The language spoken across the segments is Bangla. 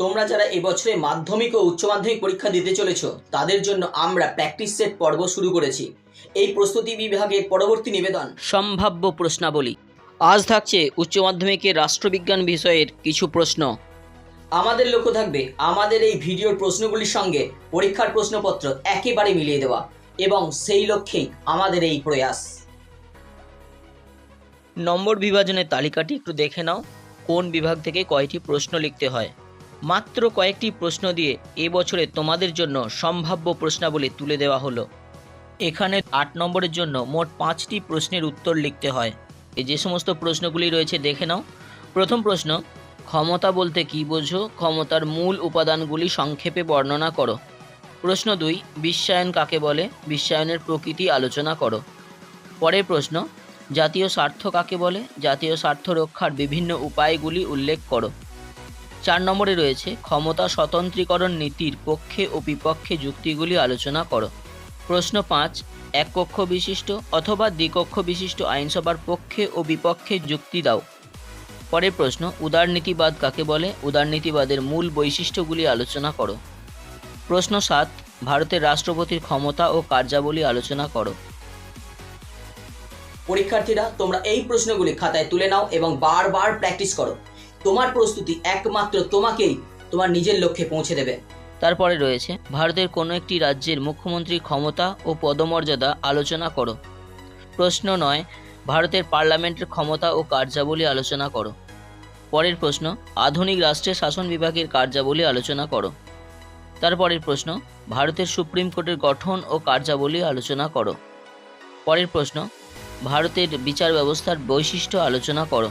তোমরা যারা এবছরে মাধ্যমিক ও উচ্চ মাধ্যমিক পরীক্ষা দিতে চলেছ তাদের জন্য আমরা প্র্যাকটিস সেট পর্ব শুরু করেছি। এই প্রস্তুতি বিভাগের পরবর্তী নিবেদন। সম্ভাব্য প্রশ্নাবলী। আজ থাকছে উচ্চ মাধ্যমিকের রাষ্ট্রবিজ্ঞান বিষয়ের কিছু প্রশ্ন। আমাদের লক্ষ্য থাকবে আমাদের এই ভিডিওর প্রশ্নগুলির সঙ্গে পরীক্ষার প্রশ্নপত্র একেবারে মিলিয়ে দেওয়া এবং সেই লক্ষ্যেই আমাদের এই প্রয়াস। নম্বর বিভাজনের তালিকাটি একটু দেখে নাও কোন বিভাগ থেকে কয়টি প্রশ্ন লিখতে হয়? মাত্র কয়েকটি প্রশ্ন দিয়ে এবছরে তোমাদের জন্য সম্ভাব্য প্রশ্নাবলী তুলে দেওয়া হলো। এখানে আট নম্বরের জন্য মোট পাঁচটি প্রশ্নের উত্তর লিখতে হয়। এই যে সমস্ত প্রশ্নগুলি রয়েছে, দেখে নাও। প্রথম প্রশ্ন, ক্ষমতা বলতে কী বোঝো? ক্ষমতার মূল উপাদানগুলি সংক্ষেপে বর্ণনা করো। প্রশ্ন দুই, বিশ্বায়ন কাকে বলে? বিশ্বায়নের প্রকৃতি আলোচনা করো। পরের প্রশ্ন, জাতীয় স্বার্থ কাকে বলে? জাতীয় স্বার্থ রক্ষার বিভিন্ন উপায়গুলি উল্লেখ করো। চার নম্বরে রয়েছে, ক্ষমতা স্বতন্ত্রীকরণ নীতির পক্ষে ও বিপক্ষে যুক্তিগুলি আলোচনা করো। প্রশ্ন পাঁচ এক কক্ষ বিশিষ্ট অথবা দ্বিকক্ষ বিশিষ্ট আইনসভার পক্ষে ও বিপক্ষে যুক্তি দাও। পরের প্রশ্ন উদারনীতিবাদ কাকে বলে? উদারনীতিবাদের মূল বৈশিষ্ট্যগুলি আলোচনা করো। প্রশ্ন সাত, ভারতের রাষ্ট্রপতির ক্ষমতা ও কার্যাবলী আলোচনা করো। পরীক্ষার্থীরা, তোমরা এই প্রশ্নগুলি খাতায় তুলে নাও এবং বারবার প্র্যাকটিস করো। তোমার প্রস্তুতি একমাত্র তোমাকেই তোমার নিজের লক্ষ্যে পৌঁছে দেবে। তারপরে রয়েছে, ভারতের কোনো একটি রাজ্যের মুখ্যমন্ত্রীর ক্ষমতা ও পদমর্যাদা আলোচনা করো। প্রশ্ন নয়, ভারতের পার্লামেন্টের ক্ষমতা ও কার্যাবলী আলোচনা করো। পরের প্রশ্ন, আধুনিক রাষ্ট্রের শাসন বিভাগের কার্যাবলী আলোচনা করো। তারপরের প্রশ্ন, ভারতের সুপ্রিম কোর্টের গঠন ও কার্যাবলী আলোচনা করো। পরের প্রশ্ন, ভারতের বিচার ব্যবস্থার বৈশিষ্ট্য আলোচনা করো।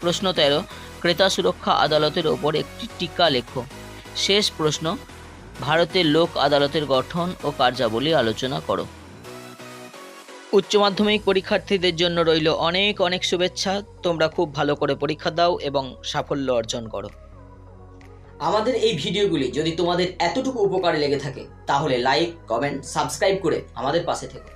প্রশ্ন তেরো ক্রেতা সুরক্ষা আদালতের ওপর একটি টিকা লেখো। শেষ প্রশ্ন, ভারতের লোক আদালতের গঠন ও কার্যাবলী আলোচনা করো। উচ্চ মাধ্যমিক পরীক্ষার্থীদের জন্য রইল অনেক অনেক শুভেচ্ছা। তোমরা খুব ভালো করে পরীক্ষা দাও এবং সাফল্য অর্জন করো। আমাদের এই ভিডিওগুলি যদি তোমাদের এতটুকু উপকারে লেগে থাকে, তাহলে লাইক কমেন্ট সাবস্ক্রাইব করে আমাদের পাশে থেকো।